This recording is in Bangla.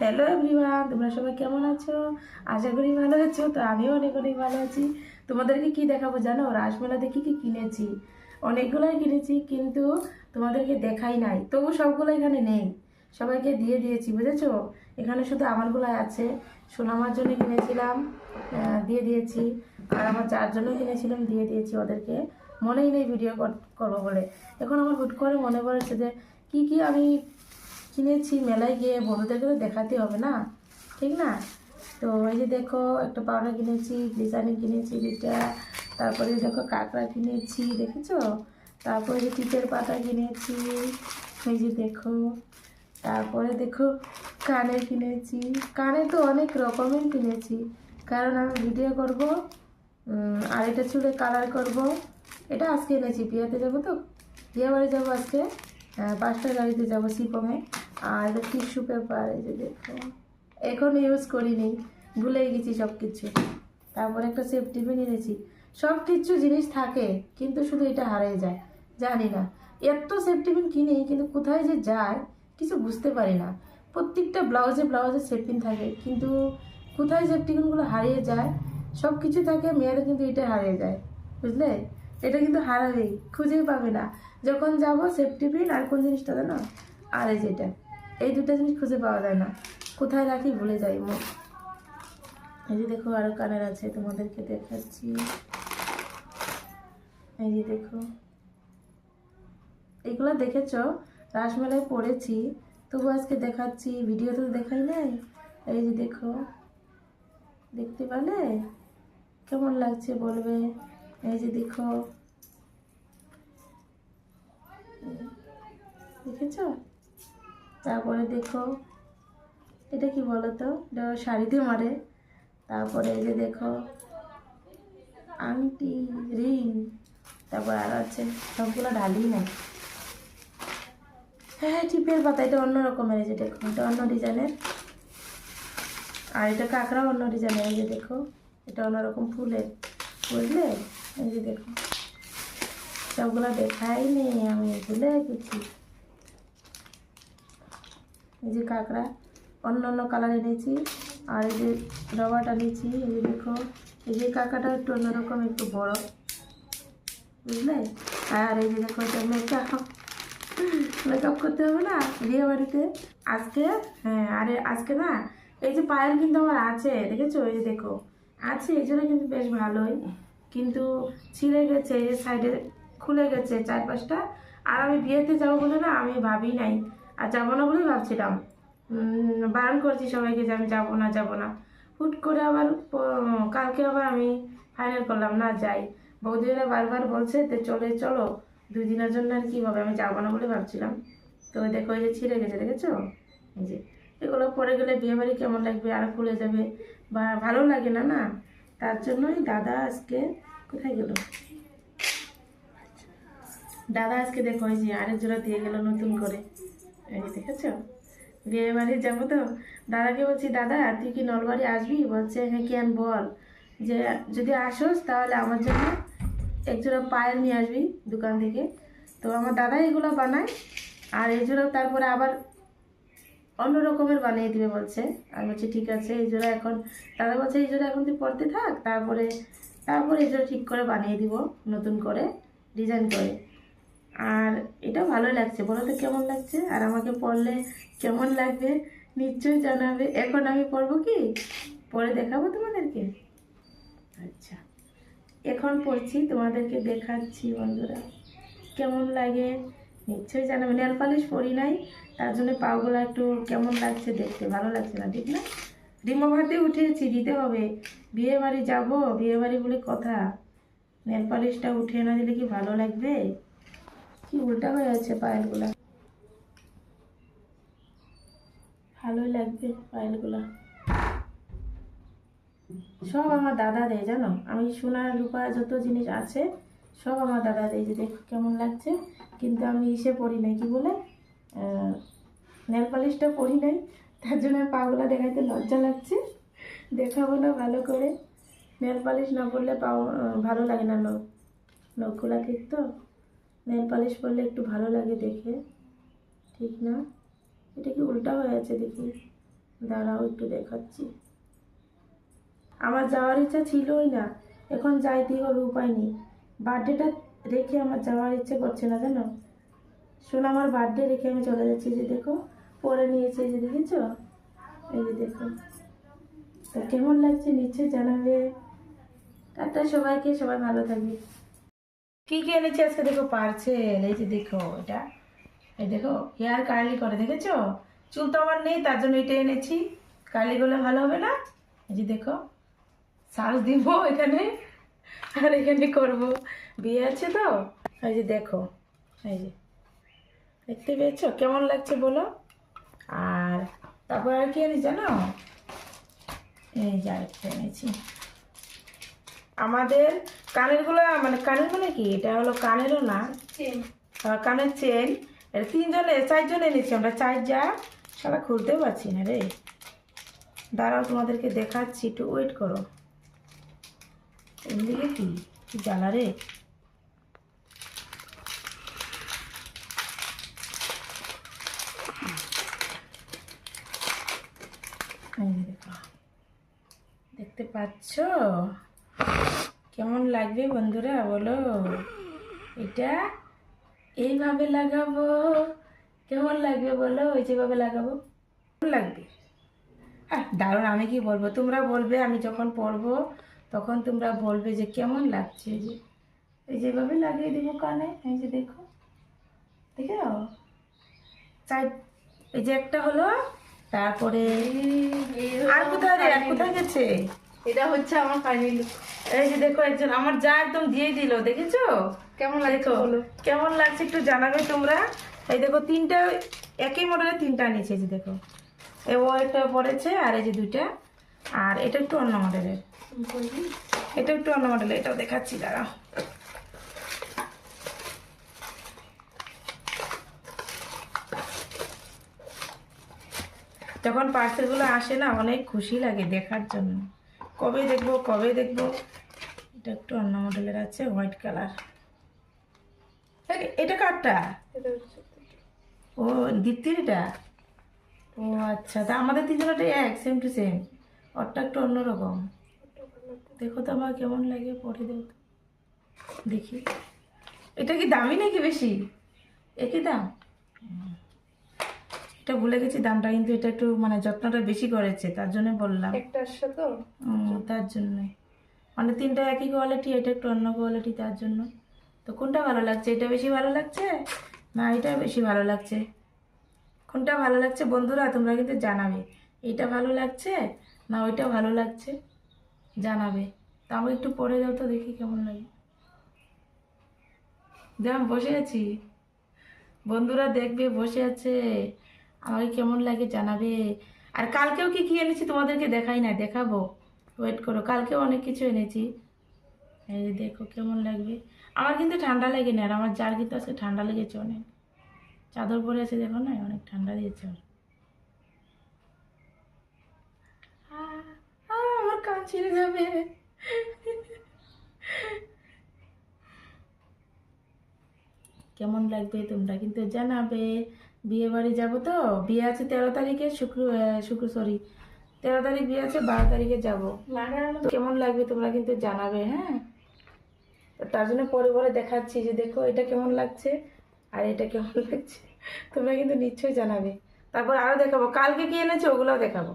হ্যালো এভরিওয়ান তোমরা সবাই কেমন আছো? আশা করি ভালো আছো, তো আমিও অনেক অনেক ভালো আছি। তোমাদেরকে কি দেখাবো জানো? রাসমেলাতে কি কি কিনেছি? অনেকগুলোই কিনেছি, কিন্তু তোমাদেরকে দেখাই নাই। তবু সবগুলো এখানে নেই। সবাইকে দিয়ে দিয়েছি, বুঝেছ? এখানে শুধু আমারগুলো আছে। সোনামার জন্য কিনেছিলাম দিয়ে দিয়েছি। আর আমার যার জন্য কিনেছিলাম, দিয়ে দিয়েছি ওদেরকে। মনেই নেই ভিডিও করব বলে। এখন আমার হুট করে মনে পড়েছে যে, কি কি আমি কিনেছি, মেলায় গিয়ে বন্ধুদেরকে দেখাতে হবে না? ঠিক না? তো এই যে দেখো, একটা পাউডার কিনেছি গ্লিসারিন কিনেছি দুইটা, তারপরে দেখো কাঁকড়া কিনেছি, দেখেছ? তারপরে যে টিপের পাতা কিনেছি, এই যে দেখো, তারপরে দেখো কানের কিনেছি। কানে তো অনেক রকমের কিনেছি, কারণ আমি ভিডিও করব আর এটা চুলে কালার করব। এটা আজকে এনেছি, বিয়েতে যাব তো? বিয়ে বাড়ি যাব আজকে? পাঁচটা গাড়িতে যাব সিপমে আর টিস্যু পেপার, এই যে দেখো। এখন ইউজ করিনি, ভুলেই গেছি সব কিছু তারপরে একটা সেফটি পিন এনেছি। সব কিছু জিনিস থাকে, কিন্তু শুধু এটা হারিয়ে যায়। জানি না। এত সেফটি পিন কিনি, কিন্তু কোথায় যে যায়, কিছু বুঝতে পারি না। প্রত্যেকটা ব্লাউজে ব্লাউজে সেফটিন থাকে, কিন্তু কোথায় সেফটি পিনগুলো হারিয়ে যায় সব কিছু থাকে, মেয়েরা কিন্তু এটা হারিয়ে যায়। বুঝলে? এটা কিন্তু হারাবেই খুঁজেই পাবে না। যখন যাব সেফটি পিন আর কোন জিনিসটা জানো? আর এই যেটা এই দুটো জিনিস খুঁজে পাওয়া যায় না। কোথায় রাখি ভুলে যাই মুখ এই যে দেখো, আরও কানের আছে, তোমাদেরকে দেখাচ্ছি। এই যে দেখো। এগুলো দেখেছ? রাসমেলায় পড়েছি। তবু আজকে দেখাচ্ছি। ভিডিও তো দেখাই নাই। এই যে দেখো। দেখতে পেলে? কেমন লাগছে বলবে? এই যে দেখো। দেখেছ? তারপরে দেখো, এটা কি বলো তো এটা শাড়িতে মারে। তারপরে এই যে দেখো, আংটি, রিং, তারপর আর আছে, সবগুলো ঢালি নাই। হ্যাঁ টিপের পাতা, এটা অন্য রকমের, এই যে দেখো, এটা অন্য ডিজাইনের। আর এটা কাঁকড়া অন্য ডিজাইনের, এই যে দেখো, এটা অন্যরকম ফুলের বুঝলে এই যে দেখো, সবগুলো দেখাইনি আমি ভুলে গেছি। এই যে কাঁকড়া, অন্য অন্য কালার এনেছি, আর এই যে রবারটা নিয়েছি এই যে দেখো, এই যে কাঁকড়াটা একটু অন্যরকম, একটু বড়, বুঝলে? আর এই যে দেখো, এটা মেকআপ মেকআপ করতে হবে না বিয়ে বাড়িতে। আজকে হ্যাঁ আরে আজকে না, এই যে পায়েল কিন্তু আমার আছে, দেখেছ? এই যে দেখো, আছে, এই জন্য কিন্তু বেশ ভালোই। কিন্তু ছিঁড়ে গেছে এই সাইডে খুলে গেছে চার পাঁচটা আর আমি বিয়েতে যাব বলে না, আমি ভাবি নাই। আর যাব না বলেই ভাবছিলাম। বারণ করছি সবাইকে যে আমি যাব না যাব না। হুট করে আবার কালকে আবার আমি ফাইনাল করলাম, না যাই। বৌদিরা বারবার বলছে তো চলে চলো, দুই দিনের জন্য আর কী হবে? আমি যাব না বলে ভাবছিলাম। তো দেখো, এই যে ছিঁড়ে গেছে, দেখেছ? এই যে, এগুলো পরে গেলে বিয়েবাড়ি কেমন লাগবে? আর খুলে যাবে? বা ভালো লাগে না না? তার জন্যই দাদা আজকে কোথায় গেল? দাদা আজকে দেখো যে আরেক জোড়া দিয়ে গেল নতুন করে। এই দেখেছ? বিয়ে বাড়ি যাব তো? দাদাকে বলছি, দাদা, তুই কি নলবাড়ি আসবি? বলছে হ্যাঁ কেন বল? যে যদি আসোস তাহলে আমার জন্য এক জোড়া পায়েল নিয়ে আসবি দোকান থেকে। তো আমার দাদা এগুলো বানায়, আর এই জোড়া তারপরে আবার অন্য রকমের বানিয়ে দিবে বলছে। আমি বলছি, ঠিক আছে, এই জোড়া এখন দাদা বলছে, এই জোড়া এখন তুই পড়তে থাক, তারপরে তারপরে এই জোড়া ঠিক করে বানিয়ে দিব, নতুন করে ডিজাইন করে। আর এটা ভালোই লাগছে, বলো তো কেমন লাগছে? আর আমাকে পড়লে কেমন লাগবে? নিশ্চয়ই জানাবে। এখন আমি পড়ব কি? পরে দেখাবো তোমাদেরকে। আচ্ছা এখন পড়ছি তোমাদেরকে দেখাচ্ছি বন্ধুরা। কেমন লাগে? নিশ্চয়ই জানাবে নেল পালিশ পরি নাই। তার জন্য পাগুলো একটু কেমন লাগছে দেখতে? ভালো লাগছে না, ঠিক না? ডিমো ভাতে উঠেছি, দিতে হবে। বিয়ে বাড়ি যাব, বিয়ে বাড়ি বলে কথা। নেল পালিশটা উঠে না দিলে কি ভালো লাগবে? কি উল্টা হয়ে আছে পায়েলগুলা? ভালোই লাগবে পায়েলগুলা। সব আমার দাদা দেয়, জানো? আমি সোনার রূপা, যত জিনিস আছে সব আমার দাদা দেয় যে দেখো কেমন লাগছে। কিন্তু আমি ইসে পড়ি নাই, কি বলে? নেল পালিশটা পরি নাই। তার জন্য পাগুলা দেখাইতে লজ্জা লাগছে। দেখাবো না ভালো করে। নেল পালিশ না পরলে পাও ভালো লাগে না নখ। নখগুলা ঠিক তো? নেল পালিশ পরলে একটু ভালো লাগে দেখে। ঠিক না? এটা কি উল্টা হয়ে আছে দেখি। দাঁড়াও, একটু দেখাচ্ছি। আমার যাওয়ার ইচ্ছা ছিলই না। এখন যাইতেই হবে, উপায় নেই। বার্থডেটা রেখে আমার যাওয়ার ইচ্ছে করছে না, জানো? শোন, আমার বার্থডে রেখে আমি চলে যাচ্ছি যে দেখো, পরে নিয়েছে যে দেখেছ? এই যে দেখো। তা কেমন লাগছে? নিশ্চয়ই জানাবে। টাটা সবাইকে, সবাই ভালো থাকবে। কি কি এনেছি আজকে? দেখো পার্সেল এই যে দেখো, এটা। এই দেখো হেয়ার কার্লি করে, দেখেছ? চুল তো আমার নেই, তার জন্য এটা এনেছি। কার্লি করলে ভালো হবে না? এই যে দেখো শ্বাস দিব এখানে। আর এখানে করব। বিয়ে আছে তো? এই যে দেখো এই যে। দেখতে পেয়েছ? কেমন লাগছে বলো? আর তারপর আর কি এনেছি জানো? এই যে আরেকটা এনেছি। আমাদের কানেরগুলো মানে কানের মানে কি? এটা হলো কানেরও না? কানের চেন এটা তিনজনে চারজন এনেছি আমরা। চার যা সারা খুলতে পারছি না রে। দাঁড়াও তোমাদেরকে দেখাচ্ছি একটু ওয়েট করো। এমনিকে কি? কি জ্বালা রে? দেখতে পাচ্ছ? কেমন লাগবে বন্ধুরা, বলো? এটা এইভাবে লাগাবো। কেমন লাগবে বলো? ওই যেভাবে লাগাবো। লাগবে? হ্যাঁ দারুণ, আমি কি বলব? তোমরা বলবে, আমি যখন পড়ব তখন তোমরা বলবে যে কেমন লাগছে যে এই যেভাবে লাগিয়ে দেবো কানে এই যে দেখো দেখো সাইড এই যে একটা হলো তারপরে আর কোথায় রে আর কোথায় গেছে? এটা হচ্ছে আমার ফাইনাল এই যে দেখো একজন আমার যা একদম দিয়ে দিল দেখেছ? কেমন লাগছে বলো? কেমন লাগছে একটু জানাবে তোমরা। এই দেখো তিনটা একই মডেলের তিনটা নিয়েছে যে দেখো। এই ও একটা পড়েছে আর এই যে দুইটা। আর এটা একটু অন্য মডেলের এটা একটু অন্য মডেল এটাও দেখাচ্ছি দাঁড়াও। যখন পার্সেলগুলো আসে না অনেক খুশি লাগে দেখার জন্য। কবে দেখব কবে দেখব? এটা একটু অন্য মডেলের আছে হোয়াইট কালার এটা কারটা? ও দীপ্তির এটা? ও আচ্ছা তা আমাদের তিনজনটা এক সেম টু সেম ওরটা একটু অন্যরকম। দেখো তো আমার কেমন লাগে পরে দেবো তো। দেখি। এটা কি দামি নাকি বেশি? একই দাম? এটা ভুলে গেছি দামটা কিন্তু এটা একটু মানে যত্নটা বেশি করেছে তার জন্য বললাম। একটা তো? তার জন্যই মানে তিনটা একই কোয়ালিটি এটা একটু অন্য কোয়ালিটি তার জন্য। তো কোনটা ভালো লাগছে? এটা বেশি ভালো লাগছে? না এটা বেশি ভালো লাগছে। কোনটা ভালো লাগছে বন্ধুরা তোমরা কিন্তু জানাবে। এটা ভালো লাগছে? না ওইটা ভালো লাগছে? জানাবে। তা আমি একটু পরে যাও তো দেখি কেমন লাগে। যেমন বসে আছি। বন্ধুরা দেখবে, বসে আছে। আমাকে কেমন লাগে জানাবে। আর কালকেও কি কি এনেছি তোমাদেরকে দেখাই না, দেখাবো। ওয়েট করো, কালকেও অনেক কিছু এনেছি। এই দেখো কেমন লাগবে। আমার কিন্তু ঠান্ডা লাগে না আর আমার যার কিন্তু আজকে ঠান্ডা লেগেছে অনেক। চাদর পরে আছে দেখো না, অনেক ঠান্ডা দিয়েছে ছিঁড়ে যাবে কেমন লাগবে তোমরা কিন্তু জানাবে। বিয়ে বাড়ি যাব তো? বিয়ে আছে তেরো তারিখে শুক্র শুক্র সরি তেরো তারিখ বিয়ে আছে বারো তারিখে যাব। কেমন লাগবে তোমরা কিন্তু জানাবে হ্যাঁ? তার জন্য পরে পরে দেখাচ্ছি যে দেখো এটা কেমন লাগছে আর এটা কেমন লাগছে। তোমরা কিন্তু নিশ্চয়ই জানাবে। তারপর আরও দেখাবো। কালকে কি এনেছে ওগুলোও দেখাবো।